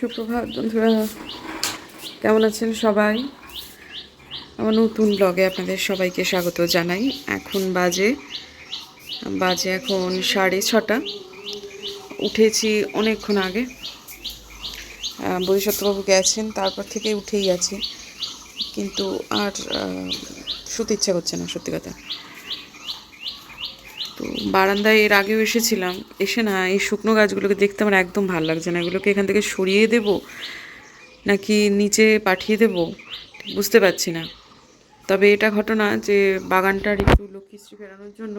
সুপ্রভাত বন্ধুরা। কেমন আছেন সবাই? আমার নতুন ব্লগে আপনাদের সবাইকে স্বাগত জানাই। এখন বাজে বাজে এখন সাড়ে ছটা। উঠেছি অনেকক্ষণ আগে। বোধিসত্ত্ববাবু গেছেন, তারপর থেকে উঠেই আছি। কিন্তু আর শুতে ইচ্ছা করছে না, সত্যি কথা। বারান্দায় এর আগেও এসেছিলাম। এসে না এই শুকনো গাছগুলোকে দেখতে আমার একদম ভালো লাগছে না। এগুলোকে এখান থেকে সরিয়ে দেব নাকি নিচে পাঠিয়ে দেব? বুঝতে পারছি না। তবে এটা ঘটনা যে বাগানটার একটু লক্ষ্মীশ্রী ফেরানোর জন্য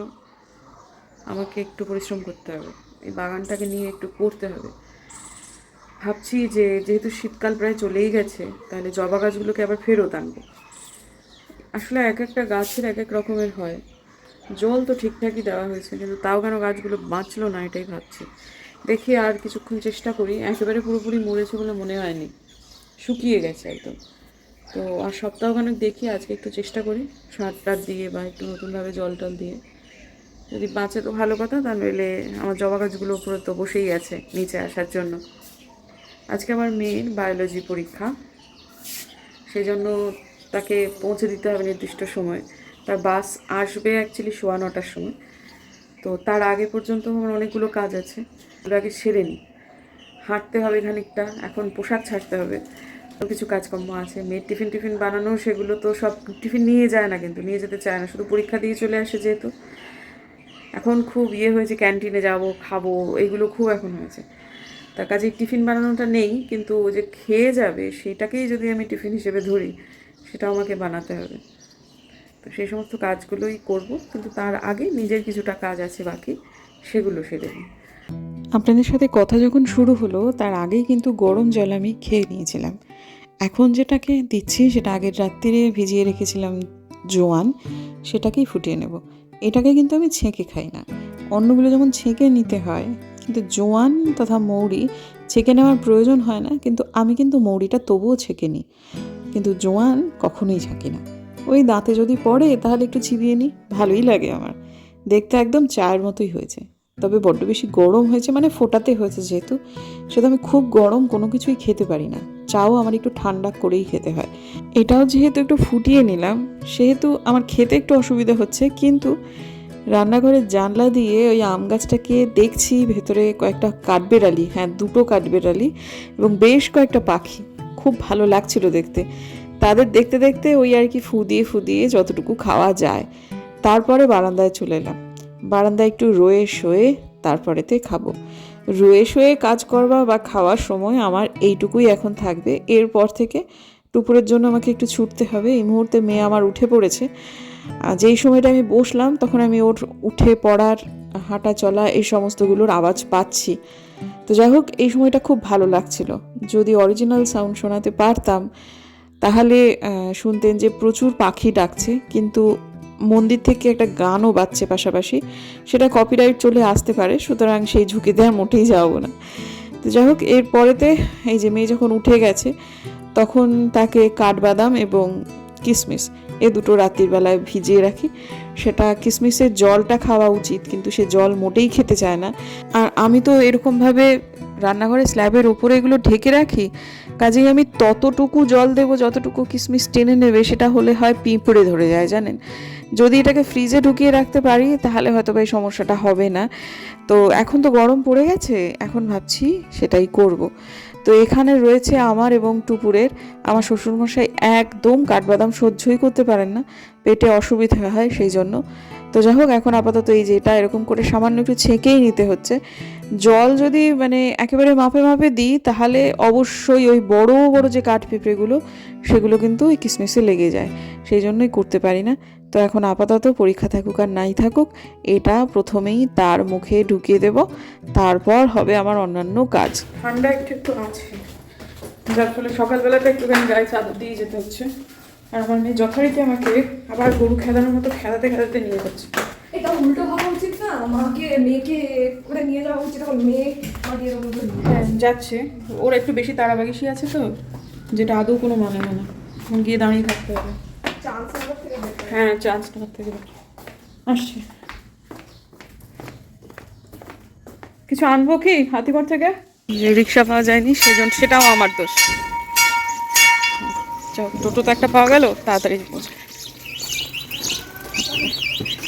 আমাকে একটু পরিশ্রম করতে হবে। এই বাগানটাকে নিয়ে একটু করতে হবে। ভাবছি যে যেহেতু শীতকাল প্রায় চলেই গেছে, তাহলে জবা গাছগুলোকে আবার ফেরত আনব। আসলে এক একটা গাছের এক এক রকমের হয়। জল তো ঠিকঠাকই দেওয়া হয়েছে, কিন্তু তাও কেন গাছগুলো বাঁচলো না এটাই ভাবছি। দেখি আর কিছুক্ষণ চেষ্টা করি, একেবারে পুরোপুরি মরেছে বলে মনে হয়নি, শুকিয়ে গেছে একদম। তো আর সপ্তাহখানেক দেখি, আজকে একটু চেষ্টা করি, সার টার দিয়ে বা একটু নতুনভাবে জল টল দিয়ে। যদি বাঁচে তো ভালো কথা তা নইলে আমার জবা গাছগুলো উপরে তো বসেই আছে, নিচে আসার জন্য। আজকে আমার মেয়ের বায়োলজি পরীক্ষা সেই জন্য তাকে পৌঁছে দিতে হবে নির্দিষ্ট সময়। তার বাস আসবে অ্যাকচুয়ালি সোয়া নটার সময়। তো তার আগে পর্যন্ত আমার অনেকগুলো কাজ আছে। ওগুলো আগে সেরে নিই। হাঁটতে হবে খানিকটা, এখন পোশাক ছাড়তে হবে। কিছু কাজকর্ম আছে। মেয়ের টিফিন টিফিন বানানো, সেগুলো তো সব টিফিন নিয়ে যায় না কিন্তু, নিয়ে যেতে চায় না। শুধু পরীক্ষা দিয়ে চলে আসে যেহেতু। এখন খুব ইয়ে হয়েছে, ক্যান্টিনে যাব, খাব এইগুলো খুব এখন হয়েছে। তার কাজে টিফিন বানানোটা নেই, কিন্তু ও যে খেয়ে যাবে, সেটাকেই যদি আমি টিফিন হিসেবে ধরি, সেটাও আমাকে বানাতে হবে। সেই সমস্ত কাজগুলোই করব, কিন্তু তার আগে নিজের কিছুটা কাজ আছে বাকি, সেগুলো সেরে নিই। আপনাদের সাথে কথা যখন শুরু হলো, তার আগেই কিন্তু গরম জল আমি খেয়ে নিয়েছিলাম। এখন যেটাকে দিচ্ছি, সেটা আগের রাত্রিরে ভিজিয়ে রেখেছিলাম জোয়ান, সেটাকেই ফুটিয়ে নেব। এটাকে কিন্তু আমি ছেঁকে খাই না। অন্যগুলো যেমন ছেঁকে নিতে হয়, কিন্তু জোয়ান তথা মৌরি ছেঁকে নেওয়ার প্রয়োজন হয় না, কিন্তু আমি কিন্তু মৌরিটা তবুও ছেঁকে নিই। কিন্তু জোয়ান কখনোই ছাঁকি না। ওই দাঁতে যদি পড়ে, তাহলে একটু চিবিয়ে নিই ভালোই লাগে আমার। দেখতে একদম চায়ের মতোই হয়েছে। তবে বড্ড বেশি গরম হয়েছে মানে ফোটাতে হয়েছে যেহেতু। সেটা আমি খুব গরম, কোনো কিছুই খেতে পারি না। চাও আমার একটু ঠান্ডা করেই খেতে হয়। এটাও যেহেতু একটু ফুটিয়ে নিলাম, সেহেতু আমার খেতে একটু অসুবিধা হচ্ছে। কিন্তু রান্নাঘরের জানলা দিয়ে ওই আম গাছটাকে দেখছি, ভেতরে কয়েকটা কাঠবেড়ালি হ্যাঁ দুটো কাঠবেড়ালি এবং বেশ কয়েকটা পাখি। খুব ভালো লাগছিল দেখতে। তাদের দেখতে দেখতে ওই আর কি ফু দিয়ে ফু দিয়ে যতটুকু খাওয়া যায়, তারপরে বারান্দায় চলে এলাম। বারান্দায় একটু রয়ে শোয়ে তারপরেতে খাব। রয়ে শোয়ে কাজ করবা বা খাওয়ার সময় আমার এইটুকুই এখন থাকবে। এরপর থেকে দুপুরের জন্য আমাকে একটু ছুটতে হবে। এই মুহূর্তে মেয়ে আমার উঠে পড়েছে। যেই সময়টা আমি বসলাম তখন আমি ওর উঠে পড়ার, হাঁটা চলা এই সমস্তগুলোর আওয়াজ পাচ্ছি। তো যাই হোক, এই সময়টা খুব ভালো লাগছিল। যদি অরিজিনাল সাউন্ড শোনাতে পারতাম তাহলে শুনতেন যে প্রচুর পাখি ডাকছে, কিন্তু মন্দির থেকে একটা গানও বাজছে পাশাপাশি। সেটা কপিরাইট চলে আসতে পারে, সুতরাং সেই ঝুঁকি দেওয়ার মোটেই যাব না। তো যাই হোক এরপরেতে এই যে মেয়ে যখন উঠে গেছে, তখন তাকে কাঠবাদাম এবং কিসমিস, এ দুটো রাত্রির বেলায় ভিজিয়ে রাখি। সেটা কিসমিসের জলটা খাওয়া উচিত, কিন্তু সে জল মোটেই খেতে চায় না। আর আমি তো এরকমভাবে রান্নাঘরে স্ল্যাবের ওপরে এগুলো ঢেকে রাখি, কাজেই আমি ততটুকু জল দেবো, যতটুকু কিসমিস টেনে নেবে, সেটা হলে হয় পিঁপড়ে ধরে যায়, জানেন? যদি এটাকে ফ্রিজে ঢুকিয়ে রাখতে পারি, তাহলে হয়তো বা এই সমস্যাটা হবে না। তো এখন তো গরম পড়ে গেছে, এখন ভাবছি সেটাই করব। তো এখানে রয়েছে আমার এবং টুপুরের, আমার শ্বশুরমশাই একদম কাঠবাদাম সহ্যই করতে পারেন না। পেটে অসুবিধা হয় সেই জন্য। তো যাই হোক, এখন আপাতত এই যেটা এরকম করে সামান্য একটু ছেঁকেই নিতে হচ্ছে। জল যদি মানে একেবারে মাপে মাপে দিই, তাহলে অবশ্যই ওই বড় বড় যে কাঠ পিঁপড়েগুলো, সেগুলো কিন্তু ওই কিসমিসে লেগে যায়। সেই জন্যই করতে পারি না। তো এখন আপাতত পরীক্ষা থাকুক আর নাই থাকুক, এটা প্রথমেই তার মুখে ঢুকিয়ে দেব। তারপর হবে আমার অন্যান্য কাজ। ঠান্ডা একটু একটু আছে। যার ফলে সকালবেলাটা একটুখানি গায়ে চাদর দিয়ে যেতে হচ্ছে। আর আমার মেয়ে যথারীতি আমাকে আবার গরু খেদানোর মতো খেদাতে খেদাতে নিয়ে যাচ্ছে। এটা উল্টো হওয়া উচিত না? মাকে মেয়েকে করে নিয়ে যাওয়া উচিত এখন মেয়ে হ্যাঁ যাচ্ছে। ওর একটু বেশি তাড়াবাগিসি আছে তো যেটা আদৌ কোনো মানে হয় না। গিয়ে দাঁড়িয়ে থাকতে হবে। চান্স হ্যাঁ চান্স নেওয়ার থেকে। আসছি। কিছু আনব কি? হাতিঘর থেকে যে রিক্সা পাওয়া যায়নি সেজন্য সেটাও আমার দোষ। যাও, টোটো তো একটা পাওয়া গেল তাড়াতাড়ি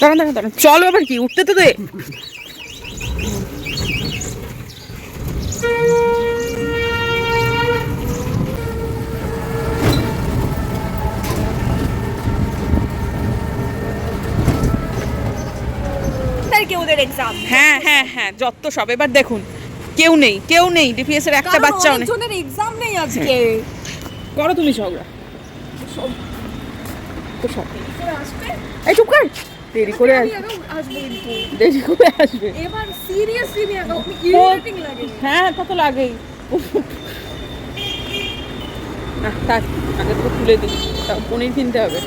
দাঁড়ান দাঁড়ান দাঁড়ান চলো আবার কি উঠতে তো দে। এক্সাম হ্যাঁ হ্যাঁ হ্যাঁ যত সব এবার দেখুন কেউ নেই কেউ নেই ডিপিএস এর একটা বাচ্চাও নেই। এক্সাম নেই আজকে। করো তুমি ঝগড়া তো সব। এই চুপ কর। দেরি করে আসবে। দেরি করে আসবে। এবার সিরিয়াসলি ইরিটেটিং লাগে। হ্যাঁ তা তো লাগেই। না থাক আগে তো দিই। তাও পনির কিনতে হবে।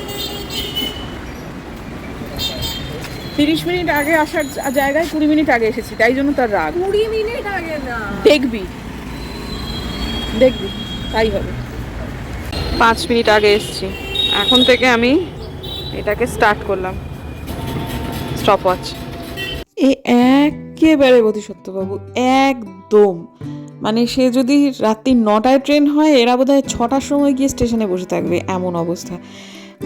তিরিশ মিনিট আগে আসার জায়গায় কুড়ি মিনিট আগে এসেছি তাই জন্য তার রাগ। কুড়ি মিনিট আগে না। দেখবি। দেখবি তাই হবে। পাঁচ মিনিট আগে এসেছি। এখন থেকে আমি এটাকে স্টার্ট করলাম। স্টপ ওয়াচ এ একেবারে বোধিসত্ত্ববাবু একদম। মানে সে যদি রাত্রি নটায় ট্রেন হয়, এরা বোধ হয় ছটার সময় গিয়ে স্টেশনে বসে থাকবে, এমন অবস্থা।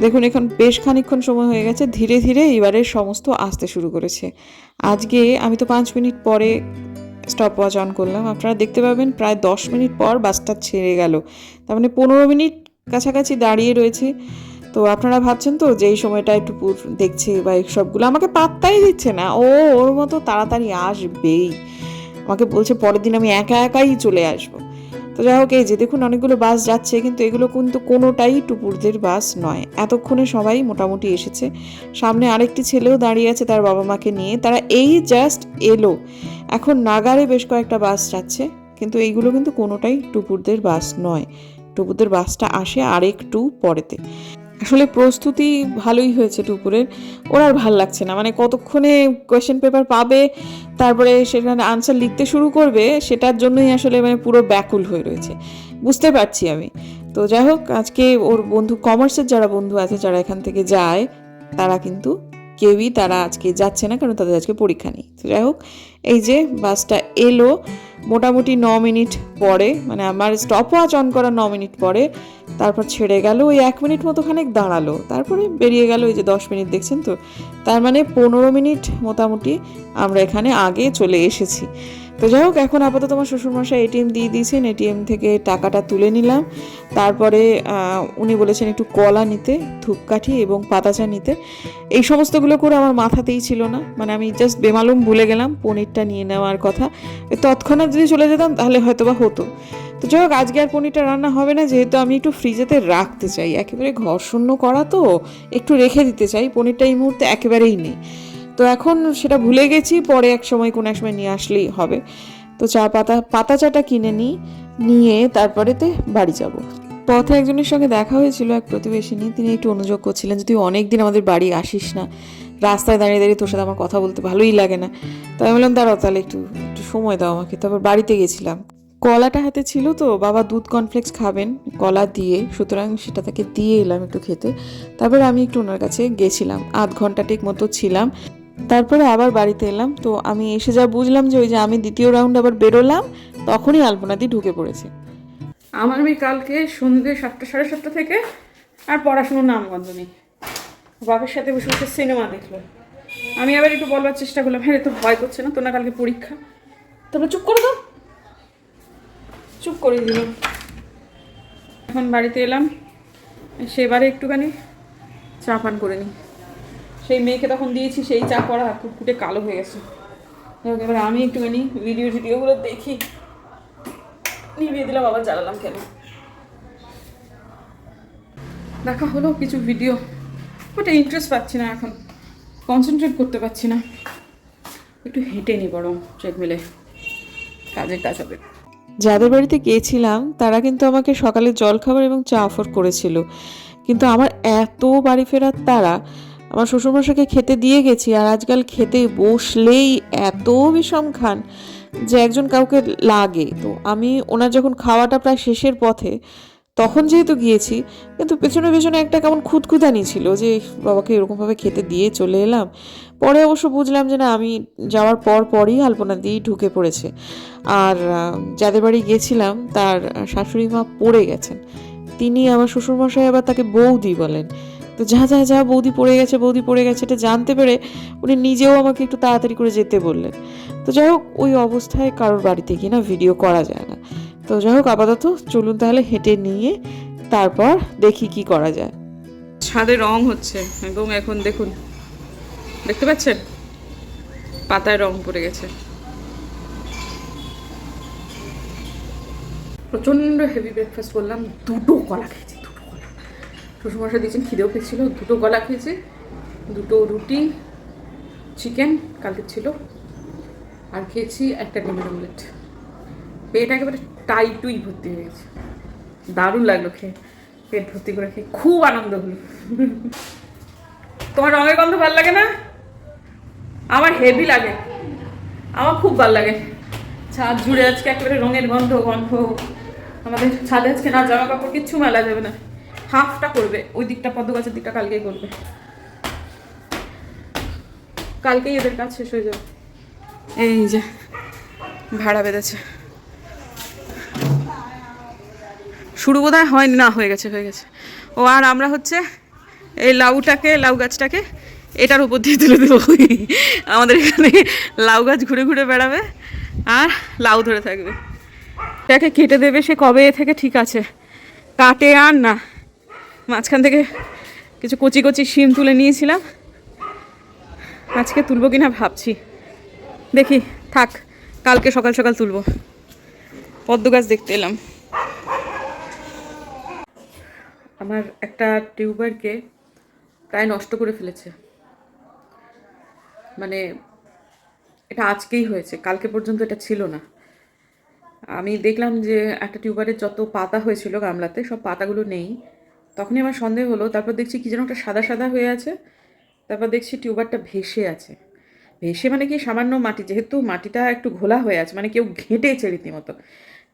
দেখুন, এখন বেশ খানিকক্ষণ সময় হয়ে গেছে, ধীরে ধীরে এবারে সমস্ত আসতে শুরু করেছে। আজকে আমি তো পাঁচ মিনিট পরে স্টপ ওয়াচ অন করলাম। আপনারা দেখতে পাবেন, প্রায় দশ মিনিট পর বাসটা ছেড়ে গেল। তার মানে পনেরো মিনিট কাছাকাছি দাঁড়িয়ে রয়েছে। তো আপনারা ভাবছেন তো যে এই সময়টা একটু দেখছে বা সবগুলো আমাকে পাত্তাই দিচ্ছে না। ও, ওর মতো তাড়াতাড়ি আসবেই। আমাকে বলছে পরের দিন আমি একা একাই চলে আসব। তো যাই হোক, এই যে দেখুন অনেকগুলো বাস যাচ্ছে, কিন্তু এগুলো কিন্তু কোনোটাই টুপুরদের বাস নয়। এতক্ষণে সবাই মোটামুটি এসেছে। সামনে আরেকটি ছেলেও দাঁড়িয়ে আছে তার বাবা মাকে নিয়ে। তারা এই জাস্ট এলো। এখন নাগারে বেশ কয়েকটা বাস যাচ্ছে, কিন্তু এইগুলো কিন্তু কোনোটাই টুপুরদের বাস নয়। টুপুরদের বাসটা আসে আরেকটু পরেতে। আসলে প্রস্তুতি ভালোই হয়েছে টুপুরের। ওর আর ভালো লাগছে না। মানে কতক্ষণে কোয়েশ্চেন পেপার পাবে, তারপরে সেখানে আনসার লিখতে শুরু করবে, সেটার জন্যই আসলে মানে পুরো ব্যাকুল হয়ে রয়েছে। বুঝতে পারছি আমি। তো যাই হোক, আজকে ওর বন্ধু কমার্সের যারা বন্ধু আছে, যারা এখান থেকে যায়, তারা কিন্তু কেউই তারা আজকে যাচ্ছে না, কারণ তাদের আজকে পরীক্ষা নেই। তো যাই হোক, এই যে বাসটা এলো, মোটামুটি ন মিনিট পরে মানে আমার স্টপ ওয়াচ অন করা ন মিনিট পরে, তারপর ছেড়ে গেল, ওই এক মিনিট মতো খানিক দাঁড়াল, তারপরে বেরিয়ে গেল ওই যে দশ মিনিট দেখছেন তো। তার মানে পনেরো মিনিট মোটামুটি আমরা এখানে আগে চলে এসেছি। তো যাই হোক, এখন আপাতত আমার শ্বশুরমশাই এটিএম দিয়ে দিয়েছেন, এটিএম থেকে টাকাটা তুলে নিলাম। তারপরে উনি বলেছেন একটু কলা নিতে, ধূপকাঠি এবং পাতাচা নিতে। এই সমস্তগুলো করে আমার মাথাতেই ছিল না। মানে আমি জাস্ট বেমালুম ভুলে গেলাম পনিরটা নিয়ে নেওয়ার কথা। তৎক্ষণাৎ যদি চলে যেতাম তাহলে হয়তো বা হতো। তো যাই হোক, আজকে আর পনিরটা রান্না হবে না, যেহেতু আমি একটু ফ্রিজেতে রাখতে চাই। একেবারে ঘর শূন্য করা তো, একটু রেখে দিতে চাই। পনিরটা এই মুহূর্তে একেবারেই নেই। তো এখন সেটা ভুলে গেছি, পরে এক সময় কোনো এক সময় নিয়ে আসলেই হবে। তো চা পাতা পাতা চাটা কিনে নিই, নিয়ে তারপরেতে বাড়ি যাব। পথে একজনের সঙ্গে দেখা হয়েছিল এক প্রতিবেশিনী তিনি একটু অনুযোগ করছিলেন, যদি অনেক দিন আমাদের বাড়ি আসিস না, রাস্তায় দাঁড়িয়ে দাঁড়িয়ে তোর সাথে আমার কথা বলতে ভালোই লাগে না। তো আমি বললাম, দাঁড়াও তাহলে একটু একটু সময় দাও আমাকে। তারপর বাড়িতে গেছিলাম। কলাটা হাতে ছিল তো, বাবা দুধ কর্নফ্লেক্স খাবেন, কলা দিয়ে, সুতরাং সেটা তাকে দিয়ে এলাম একটু খেতে। তারপর আমি একটু ওনার কাছে গেছিলাম, আধ ঘণ্টা ঠিক মতো ছিলাম। তারপরে আবার বাড়িতে এলাম। তো আমি এসে যা বুঝলাম যে ওই যে আমি দ্বিতীয় রাউন্ড আবার বেরোলাম, তখনই আলপনাদি ঢুকে পড়েছে। আমার মেয়ে কালকে সন্ধ্যে সাতটা, সাড়ে সাতটা থেকে আর পড়াশুনোর নামগন্ধ নেই। বাপের সাথে বসে বসে সিনেমা দেখল। আমি আবার একটু বলবার চেষ্টা করলাম হ্যাঁ তোর ভয় করছে না? তোর না, কালকে পরীক্ষা। তারপর চুপ করে দাও চুপ করে দিল এখন বাড়িতে এলাম। সেবারে একটুখানি চা পান করে নিই। সেই মেয়েকে তখন দিয়েছি, সেই চা করা ফুটফুটে কালো হয়ে গেছে। এবার আমি একটুখানি ভিডিও টিডিওগুলো দেখি। নিভিয়ে দিলাম, আবার জ্বালালাম কেন? দেখা হলো কিছু ভিডিও ওটা ইন্টারেস্ট পাচ্ছি না এখন। কনসেন্ট্রেট করতে পারছি না। একটু হেঁটে নি বরং ট্রেডমিলে কাজের কাজ হবে। যাদের বাড়িতে গিয়েছিলাম তারা কিন্তু আমাকে সকালে জলখাবার এবং চা অফার করেছিল। কিন্তু আমার এত বাড়ি ফেরার তারা আমার শ্বশুরমশাইকে খেতে দিয়ে গেছি আর আজকাল খেতে বসলেই এত বিষম খান যে একজন কাউকে লাগে। তো আমি ওনার যখন খাওয়াটা প্রায় শেষের পথে, তখন যেহেতু গিয়েছি, কিন্তু পেছনে পেছনে একটা কেমন খুঁতখুতানি ছিল যে বাবাকে এরকমভাবে খেতে দিয়ে চলে এলাম। পরে অবশ্য বুঝলাম যে, না, আমি যাওয়ার পর পরই আলপনা দিয়েই ঢুকে পড়েছে। আর যাদের বাড়ি গেছিলাম, তার শাশুড়ি মা পড়ে গেছেন। তিনি আমার শ্বশুরমশাই আবার তাকে বৌদি বলেন। তো যা যা যা, বৌদি পড়ে গেছে, বৌদি পড়ে গেছে, এটা জানতে পেরে উনি নিজেও আমাকে একটু তাড়াতাড়ি করে যেতে বললেন। তো যাই হোক, ওই অবস্থায় কারোর বাড়িতে গিয়ে না ভিডিও করা যায় না। তো যাই হোক, আপাতত চলুন তাহলে হেঁটে নিয়ে তারপর দেখি কি করা যায়। ছাদে রং হচ্ছে এবং এখন দেখুন। দেখতে পাচ্ছেন? পাতায় রং পড়ে গেছে। প্রচণ্ড হেভি ব্রেকফাস্ট করলাম, দুটো কলা খেয়েছি। শ্বশুরমশাই দিয়েছেন খিদেও পেয়েছিল। দুটো গলা খেয়েছি, দুটো রুটি চিকেন কালকে ছিল। আর খেয়েছি একটা ডিমের অমলেট পেট একেবারে টাইটুই ভর্তি হয়ে গেছে। দারুণ লাগল খেয়ে। পেট ভর্তি করে খেয়ে খুব আনন্দ হলো। তোমার রঙের গন্ধ ভালো লাগে না? আমার হেভি লাগে। আমার খুব ভালো লাগে। ছাদ জুড়ে আজকে একেবারে রঙের গন্ধ গন্ধ। আমাদের ছাদে আজকে না জামা কাপড় কিচ্ছু মেলা যাবে না। হাফটা করবে, ওই দিকটা পদ্ম গাছের দিকটা কালকেই করবে। কালকেই এদের কাজ শেষ হয়ে যাবে। এই যে, ভাড়া বেঁধেছে। শুরু বোধ হয়নি, না, হয়ে গেছে হয়ে গেছে। ও, আর আমরা হচ্ছে এই লাউটাকে, লাউ গাছটাকে এটার উপর দিয়ে তুলে দেবো। আমাদের এখানে লাউ গাছ ঘুরে ঘুরে বেড়াবে আর লাউ ধরে থাকবে। তাকে কেটে দেবে, সে কবে থেকে ঠিক আছে। কাটে আর না। মাঝখান থেকে কিছু কচি কচি শিম তুলে নিয়েছিলাম। আজকে তুলবো কিনা ভাবছি। দেখি, থাক, কালকে সকাল সকাল তুলবো। পদ্ম গাছ দেখতে এলাম। আমার একটা টিউবারকে প্রায় নষ্ট করে ফেলেছে। মানে এটা আজকেই হয়েছে, কালকে পর্যন্ত এটা ছিল না। আমি দেখলাম যে একটা টিউবারের যত পাতা হয়েছিল গামলাতে, সব পাতাগুলো নেই। তখনই আমার সন্দেহ হলো, তারপর দেখছি কি যেন একটা সাদা সাদা হয়ে আছে, তারপর দেখছি টিউবারটা ভেসে আছে। ভেসে মানে কি সামান্য মাটি, যেহেতু মাটিটা একটু ঘোলা হয়ে আছে মানে কেউ ঘেঁটেছে রীতিমতো।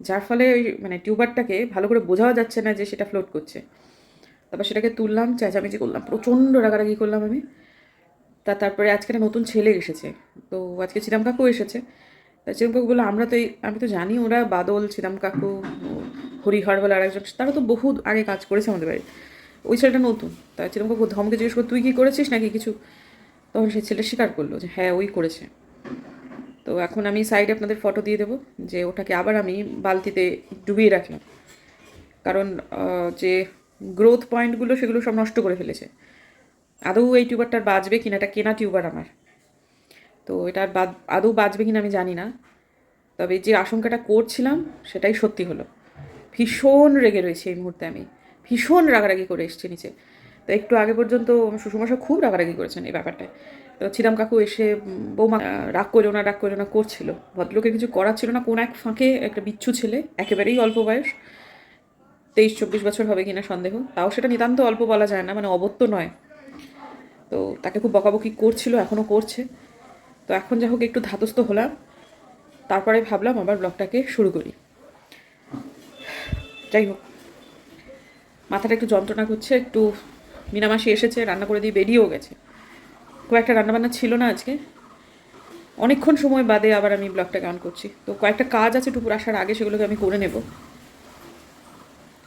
যার ফলে ওই মানে টিউবারটাকে ভালো করে বোঝাও যাচ্ছে না যে সেটা ফ্লোট করছে। তারপর সেটাকে তুললাম, চেঁচামেচি করলাম, প্রচণ্ড রাগারাগি করলাম আমি। তা তারপরে আজকে একটা নতুন ছেলে এসেছে, তো আজকে চিরাম কাকু এসেছে। তা চিরাম কাকু বলল, আমরা তো এই, আমি তো জানি ওরা বাদল চিরাম কাকু হরিহর বলে আরেকজন, তারা তো বহু আগে কাজ করেছে আমাদের বাড়ি ওই ছেলেটা নতুন, তা চিরাম কাকু ধমকে জিজ্ঞেস করে, তুই কি করেছিস নাকি কিছু? তখন সেই ছেলে স্বীকার করল যে হ্যাঁ ওই করেছে। তো এখন আমি সাইডে আপনাদের ফটো দিয়ে দেবো যে ওটাকে আবার আমি বালতিতে ডুবিয়ে রাখলাম। কারণ যে গ্রোথ পয়েন্টগুলো সেগুলো সব নষ্ট করে ফেলেছে। আদৌ এই টিউবারটার বাঁচবে কিনা, এটা কেনা টিউবার আমার। তো এটা বাদ, আদৌ বাঁচবে কিনা আমি জানি না। তবে যে আশঙ্কাটা করছিলাম, সেটাই সত্যি হলো। ভীষণ রেগে রয়েছে এই মুহূর্তে আমি। ভীষণ রাগারাগি করে এসছি নিচে। তো একটু আগে পর্যন্ত শ্বশুরমশাই খুব রাগারাগি করেছেন এই ব্যাপারটায়। তো ছিলাম কাকু এসে বৌমা রাগ করো না, রাগ করো না, করছিল। ভদ্রলোকের কিছু করার ছিল না, কোন এক ফাঁকে একটা বিচ্ছু ছেলে, একেবারেই অল্প বয়স, তেইশ, চব্বিশ বছর হবে কিনা সন্দেহ, তাও সেটা নিতান্ত অল্প বলা যায় না মানে অবত্য নয়। তো তাকে খুব বকাবকি করছিল এখনও করছে। তো এখন যা হোক একটু ধাতস্থ হলাম, তারপরে ভাবলাম আবার ব্লগটাকে শুরু করি। যাই হোক। মাথাটা একটু যন্ত্রণা করছে, একটু মিনামাসি এসেছে, রান্না করে দিয়ে বেরিয়েও গেছে। খুব একটা রান্নাবান্না ছিল না আজকে। অনেকক্ষণ সময় বাদে আবার আমি ব্লগটাকে অন করছি। তো কয়েকটা কাজ আছে টুকুর আসার আগে, সেগুলোকে আমি করে নেব।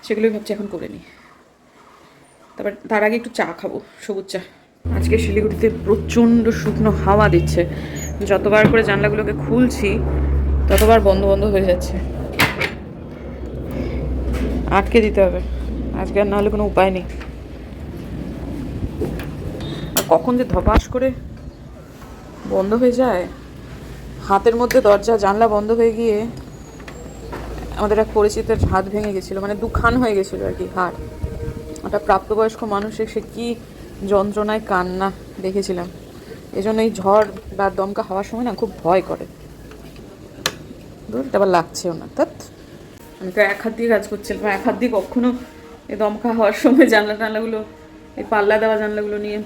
সেগুলোই ভাবছি এখন করে নিই। তারপর তার আগে একটু চা খাব, সবুজ চা। আজকে শিলিগুড়িতে প্রচণ্ড শুকনো হাওয়া দিচ্ছে। যতবার করে জানলাগুলোকে খুলছি, ততবার বন্ধ বন্ধ হয়ে যাচ্ছে। আটকে দিতে হবে। আজকে আর নাহলে কোনো উপায় নেই। কখন যে ধপাস করে বন্ধ হয়ে যায়, হাতের মধ্যে দরজা, জানলা বন্ধ হয়ে গিয়ে আমাদের এক পরিচিতের হাত ভেঙে গেছিল মানে দুখান হয়ে গেছিল আর কি হাড়। ওটা প্রাপ্তবয়স্ক মানুষের সে কী যন্ত্রণায় কান্না দেখেছিলাম। এই জন্য এই ঝড় বা দমকা হওয়ার সময় না খুব ভয় করে। এটা আবার লাগছেও না। তাত আমি তো এক হাত দিয়ে কাজ করছিলাম। এক হাত দিয়ে কখনো এই দমকা হওয়ার সময় জানলা টানলাগুলো, এই পাল্লা দেওয়া জানলাগুলো নিয়ে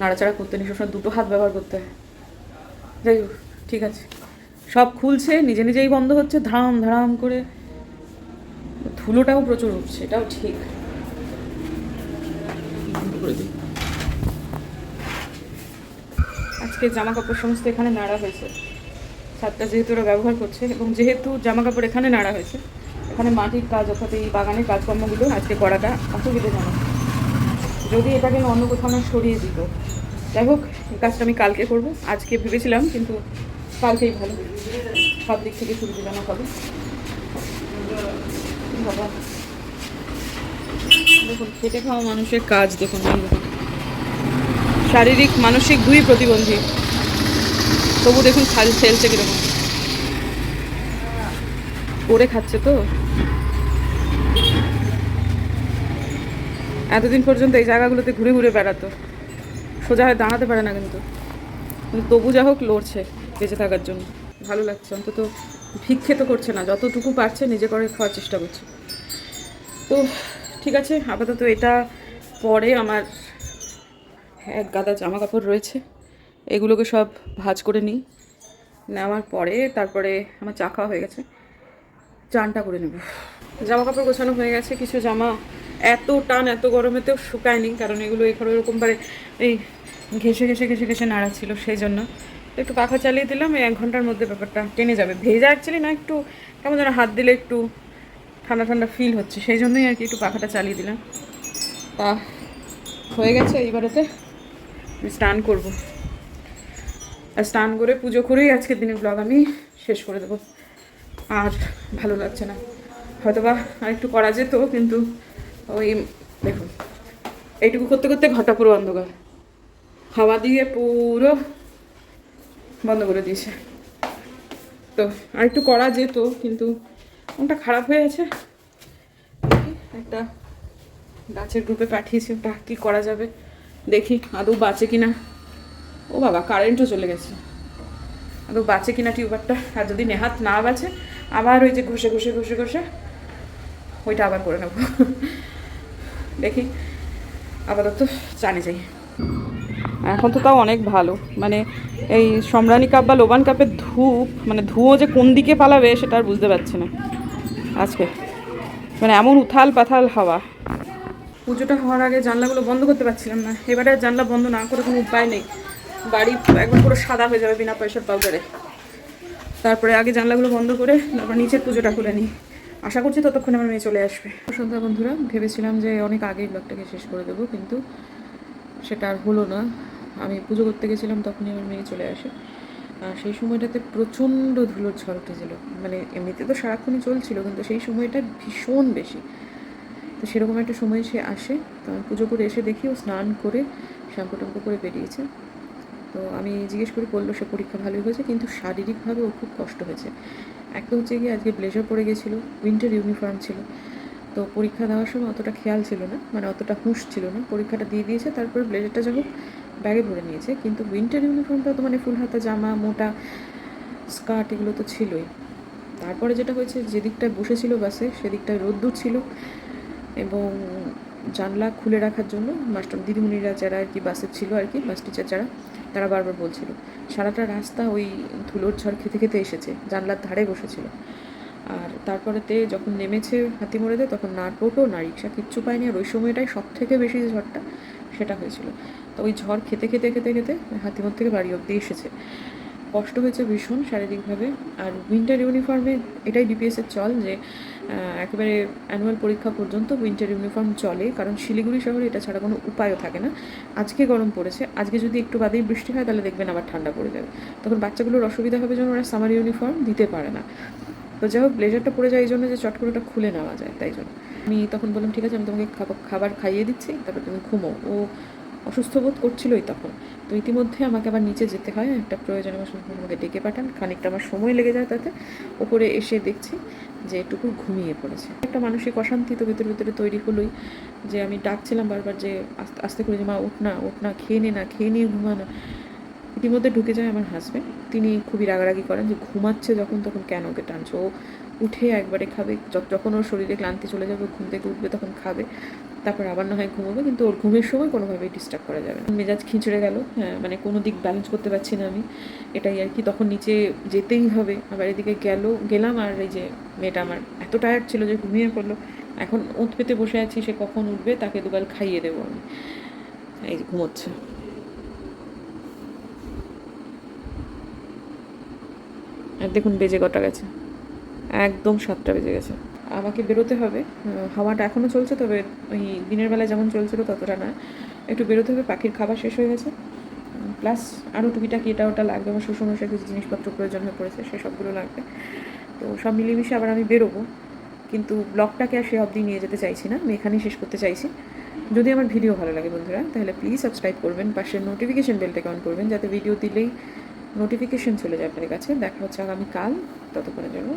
নাড়াচাড়া করতে নেই। সবসময় দুটো হাত ব্যবহার করতে হয়। যাই হোক, ঠিক আছে। সব খুলছে, নিজে নিজেই বন্ধ হচ্ছে, ধাম ধারাম করে ধুলোটাও প্রচুর উঠছে, এটাও ঠিক। আজকে জামা কাপড় সমস্ত এখানে নাড়া হয়েছে। ছাদটা যেহেতু ওরা ব্যবহার করছে এবং যেহেতু জামা কাপড় এখানে নাড়া হয়েছে, এখানে মাটির কাজ অর্থাৎ এই বাগানের কাজকর্মগুলো আজকে করাটা অসুবিধাজনক যদি এটাকে অন্য কোথাও না সরিয়ে দিত। যাই হোক, এই কাজটা আমি কালকে করব। আজকে ভেবেছিলাম, কিন্তু কালকেই ভালো। সব দিক থেকে সুবিধাজনক হবে। বাবা। দেখুন, খেটে খাওয়া মানুষের কাজ, দেখুন শারীরিক, মানসিক দুই প্রতিবন্ধী। তবু দেখুন খাল ফেলছে কীরকম। করে খাচ্ছে তো। এতদিন পর্যন্ত এই জায়গাগুলোতে ঘুরে ঘুরে বেড়াতো। সোজা হয়ে দাঁড়াতে পারে না কিন্তু। কিন্তু তবু যা হোক লড়ছে বেঁচে থাকার জন্য। ভালো লাগছে, অন্তত ভিক্ষে তো করছে না। যতটুকু পারছে নিজে করে খাওয়ার চেষ্টা করছে। তো ঠিক আছে, আপাতত এটা পরে আমার এক গাদা জামা কাপড় রয়েছে। এগুলোকে সব ভাঁজ করে নিই। নেওয়ার পরে তারপরে আমার চা খাওয়া হয়ে গেছে। চানটা করে নেব। জামা কাপড় গোছানো হয়ে গেছে। কিছু জামা এত টান, এত গরমেতেও শুকায়নি, কারণ এগুলো এখানে এরকমভাবে এই ঘেসে ঘেসে ঘেসে ঘেসে নাড়া ছিল সেই জন্য একটু পাখা চালিয়ে দিলাম। এক ঘণ্টার মধ্যে ব্যাপারটা টেনে যাবে। ভেজা অ্যাকচুয়ালি না, একটু কেমন যেন হাত দিলে একটু ঠান্ডা ঠান্ডা ফিল হচ্ছে। সেই জন্যই আর কি একটু পাখাটা চালিয়ে দিলাম। তা হয়ে গেছে এইবারেতে। আমি স্নান করব। আর স্নান করে পুজো করেই আজকের দিনের ব্লগ আমি শেষ করে দেবো। আর ভালো লাগছে না। হয়তো বা আর একটু করা যেত, কিন্তু ওই দেখুন, এইটুকু করতে করতে ঘরটা পুরো অন্ধকার। হাওয়া দিয়ে পুরো বন্ধ করে দিয়েছে। তো আর একটু করা যেত, কিন্তু ওটা খারাপ হয়ে আছে একটা গাছের গ্রুপে পাঠিয়েছি, ওটা কী করা যাবে? দেখি আদৌ বাঁচে কিনা। ও বাবা কারেন্টও চলে গেছে। আদৌ বাঁচে কিনা টিউবারটা? আর যদি নেহাত না বাঁচে, আবার ওই যে ঘষে ঘষে ঘষে ঘষে, ওইটা আবার করে নেব। দেখি, আপাতত জানে যাই। এখন তো তাও অনেক ভালো। মানে এই সম্রানী কাপ বা লোবান কাপের ধূপ মানে ধুয়ো যে কোন দিকে পালাবে সেটা আর বুঝতে পারছি না। আজকে মানে এমন উথাল পাথাল হাওয়া। পুজোটা হওয়ার আগে জানলাগুলো বন্ধ করতে পারছিলাম না। এবারে জানলা বন্ধ না করে কোনো উপায় নেই। বাড়ি একবার পুরো সাদা হয়ে যাবে বিনা পয়সার পাউডারে। তারপরে আগে জানলাগুলো বন্ধ করে তারপর নিচের পুজোটা খুলে নিই। আশা করছি ততক্ষণে আমার মেয়ে চলে আসবে। সন্ধ্যা বন্ধুরা, ভেবেছিলাম যে অনেক আগেই ব্লগটাকে শেষ করে দেবো, কিন্তু সেটা আর হলো না। আমি পুজো করতে গেছিলাম, তখনই আমার মেয়ে চলে আসে। আর সেই সময়টাতে প্রচণ্ড ধুলোর ঝড় উঠেছিল। মানে এমনিতে তো সারাক্ষণই চলছিল, কিন্তু সেই সময়টা ভীষণ বেশি। তো সেরকম একটা সময় সে আসে, তো আমি পুজো করে এসে দেখি, ও স্নান করে শ্যাম্পু ট্যাম্পু করে বেরিয়েছে। তো আমি জিজ্ঞেস করি করল সে পরীক্ষা ভালোই হয়েছে, কিন্তু শারীরিকভাবে ওর খুব কষ্ট হয়েছে। একটা হচ্ছে গিয়ে আজকে ব্লেজার পরে গেছিল উইন্টার ইউনিফর্ম ছিল। তো পরীক্ষা দেওয়ার সময় অতটা খেয়াল ছিল না মানে অতটা হুঁশ ছিল না। পরীক্ষাটা দিয়ে দিয়েছে, তারপরে ব্লেজারটা যা ব্যাগে ভরে নিয়েছে। কিন্তু উইন্টার ইউনিফর্মটা তো মানে ফুল হাতা জামা, মোটা স্কার্ট এগুলো তো ছিলই। তারপরে যেটা হয়েছে, যে দিকটায় বসেছিল বাসে সেদিকটায় রোদ্দুর ছিল এবং জানলা খুলে রাখার জন্য, মাস্টার দিদিমণিরা যারা আর কি বাসে ছিল আর কি, বাস টিচার যারা তারা বারবার বলছিল। সারাটা রাস্তা ওই ধুলোর ঝড় খেতে খেতে এসেছে, জানলার ধারে বসেছিল। আর তারপরেতে যখন নেমেছে হাতিমোড়েতে, তখন না টোটো, না রিক্সা কিচ্ছু পায়নি। আর ওই সময়টাই সব থেকে বেশি যে ঝড়টা, সেটা হয়েছিল। তো ওই ঝড় খেতে খেতে খেতে খেতে হাতিমোড় থেকে বাড়ি অব্দি এসেছে। কষ্ট হয়েছে ভীষণ শারীরিকভাবে। আর উইন্টার ইউনিফর্মে এটাই ডিপিএসের চল যে একেবারে অ্যানুয়াল পরীক্ষা পর্যন্ত উইন্টার ইউনিফর্ম চলে, কারণ শিলিগুড়ি শহরে এটা ছাড়া কোনো উপায়ও থাকে না। আজকে গরম পড়েছে, আজকে যদি একটু বাদেই বৃষ্টি হয়, তাহলে দেখবেন আবার ঠান্ডা পড়ে যাবে। তখন বাচ্চাগুলোর অসুবিধা হবে যেন ওরা সামার ইউনিফর্ম দিতে পারে না। তো যাই হোক ব্লেজারটা পরে যায় এই জন্য যে চট করে ওটা খুলে নেওয়া যায়, তাই জন্য। আমি তখন বললাম, ঠিক আছে, আমি তোমাকে খাবার খাইয়ে দিচ্ছি, তারপর তুমি ঘুমো। ও অসুস্থ বোধ করছিলই তখন। তো ইতিমধ্যে আমাকে আবার নিচে যেতে হয়, একটা প্রয়োজন আমার আমাকে ডেকে পাঠান, খানিকটা আমার সময় লেগে যায় তাতে। ওপরে এসে দেখছি যে একটুকু ঘুমিয়ে পড়েছে। একটা মানসিক অশান্তি তো ভিতরে ভিতরে তৈরি হলোই। যে আমি ডাকছিলাম বারবার যে আস্তে আস্তে করে যে, মা, উঠ না উঠ না, খেয়ে নে না, খেয়ে নিয়ে ঘুমা না। ইতিমধ্যে ঢুকে যায় আমার হাজব্যান্ড তিনি খুবই রাগারাগি করেন যে, ঘুমাচ্ছে যখন, তখন কেন ওকে টানছো? ও উঠে একবারে খাবে। যখন ওর শরীরে ক্লান্তি চলে যাবে, ঘুম থেকে উঠবে তখন খাবে। তারপর আবার না হয় ঘুমোবে, কিন্তু ওর ঘুমের সময় কোনোভাবেই ডিস্টার্ব করা যাবে না। মেজাজ খিঁচড়ে গেল হ্যাঁ মানে কোনো দিক ব্যালেন্স করতে পারছি না আমি। এটাই আর কি, তখন নিচে যেতেই হবে। আবার এদিকে গেল, গেলাম আর এই যে মেয়েটা আমার এত টায়ার্ড ছিল যে ঘুমিয়ে পড়ল। এখন ওঁত পেতে বসে আছি, সে কখন উঠবে তাকে দুগাল খাইয়ে দেবো আমি। এই ঘুমোচ্ছে। আর দেখুন বেজে কটা গেছে। একদম সাতটা বেজে গেছে। আমাকে বেরোতে হবে। হাওয়াটা এখনও চলছে, তবে ওই দিনের বেলা যেমন চলছিল ততটা না। একটু বেরোতে হবে, পাখির খাবার শেষ হয়ে গেছে। প্লাস আরও টুকিটাকি এটা ওটা লাগবে, আমার শ্বশুরমশাই কিছু জিনিসপত্র প্রয়োজন হয়ে পড়েছে সেসবগুলো লাগবে। তো সব মিলিয়েমিশে আবার আমি বেরোবো। কিন্তু ব্লগটাকে আর সে অবধি নিয়ে যেতে চাইছি না, আমি এখানেই শেষ করতে চাইছি। যদি আমার ভিডিও ভালো লাগে বন্ধুরা, তাহলে প্লিজ সাবস্ক্রাইব করবেন, পাশের নোটিফিকেশন বেলটাকে অন করবেন, যাতে ভিডিও দিলেই নোটিফিকেশন চলে যায় আপনাদের কাছে। দেখা হচ্ছে আগামীকাল, ততক্ষণের জন্য।